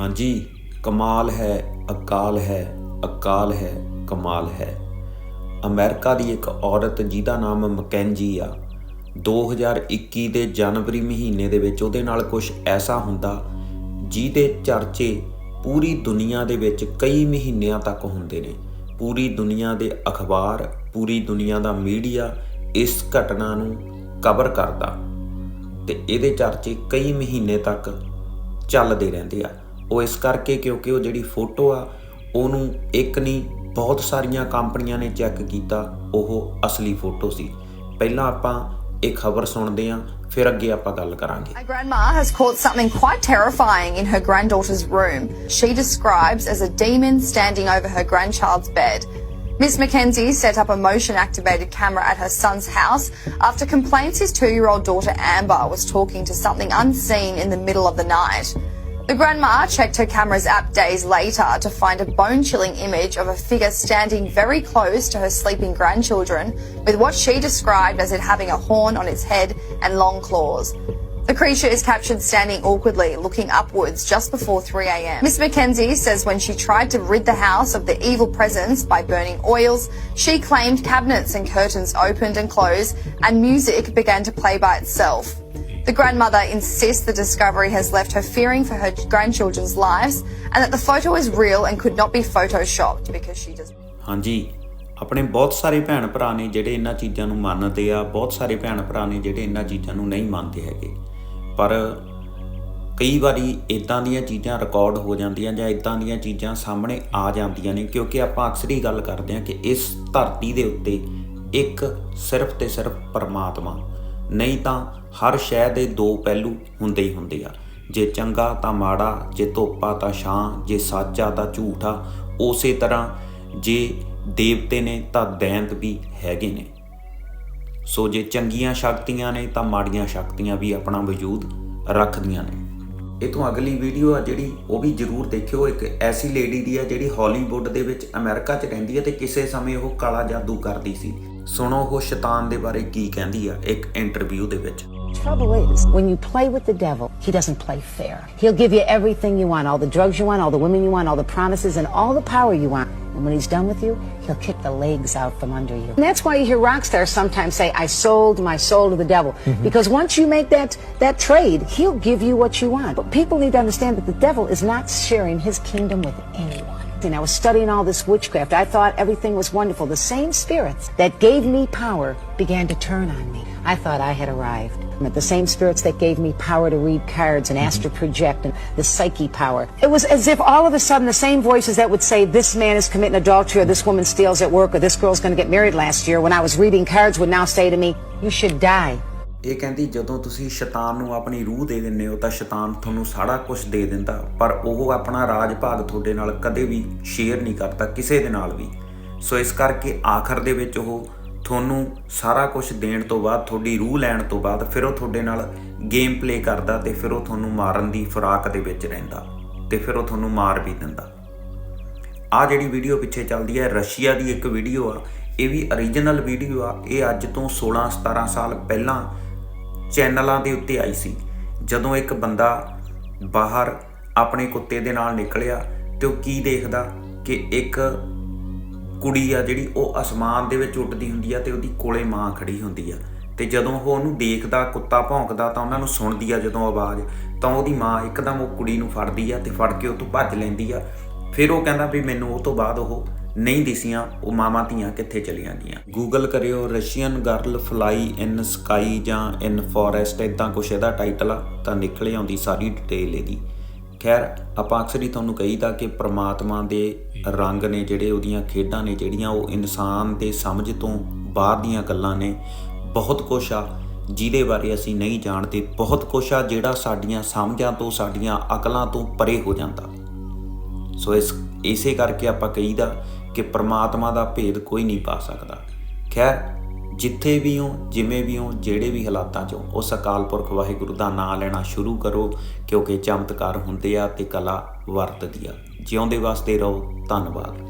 ਹਾਂਜੀ, ਕਮਾਲ ਹੈ, ਅਕਾਲ ਹੈ ਅਕਾਲ ਹੈ, ਕਮਾਲ ਹੈ। ਅਮਰੀਕਾ ਦੀ ਇੱਕ ਔਰਤ ਜਿਹਦਾ ਨਾਮ ਮਕੈਂਜੀ ਆ 2021 ਦੇ ਜਨਵਰੀ ਮਹੀਨੇ ਦੇ ਵਿੱਚ ਉਹਦੇ ਨਾਲ ਕੁਝ ਐਸਾ ਹੁੰਦਾ ਜਿਹਦੇ ਚਰਚੇ ਪੂਰੀ ਦੁਨੀਆ ਦੇ ਵਿੱਚ ਕਈ ਮਹੀਨਿਆਂ ਤੱਕ ਹੁੰਦੇ ਨੇ। ਪੂਰੀ ਦੁਨੀਆ ਦੇ ਅਖਬਾਰ, ਪੂਰੀ ਦੁਨੀਆ ਦਾ ਮੀਡੀਆ ਇਸ ਘਟਨਾ ਨੂੰ ਕਵਰ ਕਰਦਾ ਤੇ ਇਹਦੇ ਚਰਚੇ ਕਈ ਮਹੀਨੇ ਤੱਕ ਚੱਲਦੇ ਰਹਿੰਦੇ ਆ। ਉਹ ਇਸ ਕਰਕੇ ਕਿਉਂਕਿ ਉਹ ਜਿਹੜੀ ਫੋਟੋ ਆ ਉਹਨੂੰ ਇੱਕ ਨਹੀਂ ਬਹੁਤ ਸਾਰੀਆਂ ਕੰਪਨੀਆਂ ਨੇ ਚੈੱਕ ਕੀਤਾ ਉਹ ਅਸਲੀ ਫੋਟੋ ਸੀ ਪਹਿਲਾਂ ਆਪਾਂ ਇਹ ਖਬਰ ਸੁਣਦੇ ਆਂ ਫਿਰ ਅੱਗੇ ਆਪਾਂ ਗੱਲ ਕਰਾਂਗੇ My grandma has caught something quite terrifying in her granddaughter's room. She describes as a demon standing over her grandchild's bed. Miss Mackenzie set up a motion activated camera at her son's house after complaints his two year old daughter Amber was talking to something unseen in the middle of the night. The grandma checked her camera's app days later to find a bone chilling image of a figure standing very close to her sleeping grandchildren, with what she described as it having a horn on its head and long claws. The creature is captured standing awkwardly, looking upwards just before 3am. Miss Mackenzie says when she tried to rid the house of the evil presence by burning oils, she claimed cabinets and curtains opened and closed, and music began to play by itself. The grandmother insists the discovery has left her fearing for her grandchildren's lives and that the photo is real and could not be photoshopped because she does. ਹਾਂਜੀ ਆਪਣੇ ਬਹੁਤ ਸਾਰੇ ਭੈਣ ਭਰਾ ਨੇ ਜਿਹੜੇ ਇਹਨਾਂ ਚੀਜ਼ਾਂ ਨੂੰ ਮੰਨਦੇ ਆ ਬਹੁਤ ਸਾਰੇ ਭੈਣ ਭਰਾ ਨੇ ਜਿਹੜੇ ਇਹਨਾਂ ਚੀਜ਼ਾਂ ਨੂੰ ਨਹੀਂ ਮੰਨਦੇ ਹੈਗੇ ਪਰ ਕਈ ਵਾਰੀ ਇਦਾਂ ਦੀਆਂ ਚੀਜ਼ਾਂ ਰਿਕਾਰਡ ਹੋ ਜਾਂਦੀਆਂ ਜਾਂ ਇਦਾਂ ਦੀਆਂ ਚੀਜ਼ਾਂ ਸਾਹਮਣੇ ਆ ਜਾਂਦੀਆਂ ਨੇ ਕਿਉਂਕਿ ਆਪਾਂ ਅਕਸਰ ਹੀ ਗੱਲ ਕਰਦੇ ਹਾਂ ਕਿ ਇਸ ਧਰਤੀ ਦੇ ਉੱਤੇ ਇੱਕ ਸਿਰਫ ਤੇ ਸਿਰਫ ਪਰਮਾਤਮਾ ਨਹੀਂ ਤਾਂ ਹਰ ਸ਼ੈ ਦੇ ਦੋ ਪਹਿਲੂ ਹੁੰਦੇ ਹੀ ਹੁੰਦੇ ਆ। ਜੇ ਚੰਗਾ ਤਾਂ ਮਾੜਾ, ਜੇ ਧੋਪਾ ਤਾਂ ਛਾਂ, ਜੇ ਸੱਚਾ ਤਾਂ ਝੂਠਾ, ਉਸੇ ਤਰ੍ਹਾਂ ਜੇ ਦੇਵਤੇ ਨੇ ਤਾਂ ਦੈਂਤ ਵੀ ਹੈਗੇ ਨੇ। ਸੋ ਜੇ ਚੰਗੀਆਂ ਸ਼ਕਤੀਆਂ ਨੇ ਤਾਂ ਮਾੜੀਆਂ ਸ਼ਕਤੀਆਂ ਵੀ ਆਪਣਾ ਵਜੂਦ ਰੱਖਦੀਆਂ ਨੇ। ਇਹ ਤੋਂ ਅਗਲੀ ਵੀਡੀਓ ਆ ਜਿਹੜੀ, ਉਹ ਵੀ ਜਰੂਰ ਦੇਖਿਓ। ਇੱਕ ਐਸੀ ਲੇਡੀ ਦੀ ਆ ਜਿਹੜੀ ਹਾਲੀਵੁੱਡ ਦੇ ਵਿੱਚ ਅਮਰੀਕਾ 'ਚ ਰਹਿੰਦੀ ਹੈ ਤੇ ਕਿਸੇ ਸਮੇਂ ਉਹ ਕਾਲਾ ਜਾਦੂ ਕਰਦੀ ਸੀ। ਸੁਣੋ ਉਹ ਸ਼ੈਤਾਨ ਦੇ ਬਾਰੇ ਕੀ ਕਹਿੰਦੀ ਆ ਇੱਕ ਇੰਟਰਵਿਊ ਦੇ ਵਿੱਚ। Trouble is, when you play with the devil, he doesn't play fair. He'll give you everything you want, all the drugs you want, all the women you want, all the promises, and all the power you want. And when he's done with you, he'll kick the legs out from under you. And that's why you hear rock stars sometimes say, I sold my soul to the devil. Mm-hmm. Because once you make that, that trade, he'll give you what you want. But people need to understand that the devil is not sharing his kingdom with anyone. And I was studying all this witchcraft. I thought everything was wonderful. The same spirits that gave me power began to turn on me. I thought I had arrived. The same spirits that gave me power to read cards and astral mm-hmm. project and the psyche power. It was as if all of a sudden the same voices that would say this man is committing adultery or this woman steals at work or this girl's going to get married last year when I was reading cards would now say to me, you should die. ਇਹ ਕਹਿੰਦੀ ਜਦੋਂ ਤੁਸੀਂ ਸ਼ੈਤਾਨ ਨੂੰ ਆਪਣੀ ਰੂਹ ਦੇ ਦਿੰਦੇ ਹੋ ਤਾਂ ਸ਼ੈਤਾਨ ਤੁਹਾਨੂੰ ਸਾਰਾ ਕੁਝ ਦੇ ਦਿੰਦਾ, ਪਰ ਉਹ ਆਪਣਾ ਰਾਜ ਭਾਗ ਤੁਹਾਡੇ ਨਾਲ ਕਦੇ ਵੀ ਸ਼ੇਅਰ ਨਹੀਂ ਕਰਦਾ, ਕਿਸੇ ਦੇ ਨਾਲ ਵੀ। ਸੋ ਇਸ ਕਰਕੇ ਆਖਰ ਦੇ ਵਿੱਚ ਉਹ ਤੁਹਾਨੂੰ ਸਾਰਾ ਕੁਝ ਦੇਣ ਤੋਂ ਬਾਅਦ, ਤੁਹਾਡੀ ਰੂਹ ਲੈਣ ਤੋਂ ਬਾਅਦ ਫਿਰ ਉਹ ਤੁਹਾਡੇ ਨਾਲ ਗੇਮ ਪਲੇ ਕਰਦਾ ਤੇ ਫਿਰ ਉਹ ਤੁਹਾਨੂੰ ਮਾਰਨ ਦੀ ਫਰਾਕ ਦੇ ਵਿੱਚ ਰਹਿੰਦਾ ਤੇ ਫਿਰ ਉਹ ਤੁਹਾਨੂੰ ਮਾਰ ਵੀ ਦਿੰਦਾ। ਆ ਜਿਹੜੀ ਵੀਡੀਓ ਪਿੱਛੇ ਚੱਲਦੀ ਹੈ, ਰਸ਼ੀਆ ਦੀ ਇੱਕ ਵੀਡੀਓ ਆ, ਇਹ ਵੀ origignal ਵੀਡੀਓ ਆ। ਇਹ ਅੱਜ ਤੋਂ 16 17 ਸਾਲ ਪਹਿਲਾਂ ਚੈਨਲਾਂ ਦੇ ਉੱਤੇ ਆਈ ਸੀ। ਜਦੋਂ ਇੱਕ ਬੰਦਾ ਬਾਹਰ ਆਪਣੇ ਕੁੱਤੇ ਦੇ ਨਾਲ ਨਿਕਲਿਆ ਤੇ ਉਹ ਕੀ ਦੇਖਦਾ ਕਿ ਇੱਕ ਕੁੜੀ ਆ ਜਿਹੜੀ ਉਹ ਅਸਮਾਨ ਦੇ ਵਿੱਚ ਉੱਡਦੀ ਹੁੰਦੀ ਆ ਤੇ ਉਹਦੀ ਕੋਲੇ ਮਾਂ ਖੜੀ ਹੁੰਦੀ ਆ। ਤੇ ਜਦੋਂ ਉਹ ਉਹਨੂੰ ਦੇਖਦਾ, ਕੁੱਤਾ ਭੌਂਕਦਾ ਤਾਂ ਉਹਨਾਂ ਨੂੰ ਸੁਣਦੀ ਆ ਜਦੋਂ ਆਵਾਜ਼, ਤਾਂ ਉਹਦੀ ਮਾਂ ਇੱਕਦਮ ਉਹ ਕੁੜੀ ਨੂੰ ਫੜਦੀ ਆ ਤੇ ਫੜ ਕੇ ਉਹ ਤੋਂ ਭੱਜ ਲੈਂਦੀ ਆ। ਫਿਰ ਉਹ ਕਹਿੰਦਾ ਵੀ ਮੈਨੂੰ ਉਹ ਤੋਂ ਬਾਅਦ ਉਹ ਨਹੀਂ ਦਿਸੀਆਂ, ਉਹ ਮਾਮਾ ਧੀਆਂ ਕਿੱਥੇ ਚਲੀਆਂ ਗਈਆਂ? ਗੂਗਲ ਕਰਿਓ Russian girl fly in sky ਜਾਂ ਇਨ ਫੋਰੈਸਟ ਇਦਾਂ ਕੁਛ ਇਹਦਾ ਟਾਈਟਲ ਆ, ਤਾਂ ਨਿਕਲ ਆਉਂਦੀ ਸਾਰੀ ਡਿਟੇਲ ਇਹਦੀ। ਖੈਰ, ਆਪਾਂ ਅਕਸਰ ਹੀ ਤੁਹਾਨੂੰ ਕਹੀਦਾ ਕਿ ਪ੍ਰਮਾਤਮਾ ਦੇ ਰੰਗ ਨੇ ਜਿਹੜੇ ਉਹਦੀਆਂ ਖੇਡਾਂ ਨੇ, ਜਿਹੜੀਆਂ ਉਹ ਇਨਸਾਨ ਦੇ ਸਮਝ ਤੋਂ ਬਾਹਰ ਦੀਆਂ ਗੱਲਾਂ ਨੇ, ਬਹੁਤ ਕੁਛ ਆ, ਜਿਹਦੇ ਬਾਰੇ ਅਸੀਂ ਨਹੀਂ ਜਾਣਦੇ, ਬਹੁਤ ਕੁਛ ਆ ਜਿਹੜਾ ਸਾਡੀਆਂ ਸਮਝਾਂ ਤੋਂ, ਸਾਡੀਆਂ ਅਕਲਾਂ ਤੋਂ ਪਰੇ ਹੋ ਜਾਂਦਾ। ਸੋ ਇਸ, ਇਸੇ ਕਰਕੇ ਆਪਾਂ ਕਹੀਦਾ ਕਿ ਪ੍ਰਮਾਤਮਾ ਦਾ ਭੇਦ ਕੋਈ ਨਹੀਂ ਪਾ ਸਕਦਾ। ਖੈਰ, ਜਿੱਥੇ ਵੀ ਹੋ, ਜਿਵੇਂ ਵੀ ਹੋ, ਜਿਹੜੇ ਵੀ ਹਾਲਾਤਾਂ 'ਚ ਉਸ ਅਕਾਲ ਪੁਰਖ ਵਾਹਿਗੁਰੂ ਦਾ ਨਾਮ ਲੈਣਾ ਸ਼ੁਰੂ ਕਰੋ, ਕਿਉਂਕਿ ਚਮਤਕਾਰ ਹੁੰਦੇ ਆ ਤੇ ਕਲਾ ਵਰਤਦੀ ਆ। ਜਿਉਂਦੇ ਵਾਸਤੇ ਰਹੋ, ਧੰਨਵਾਦ।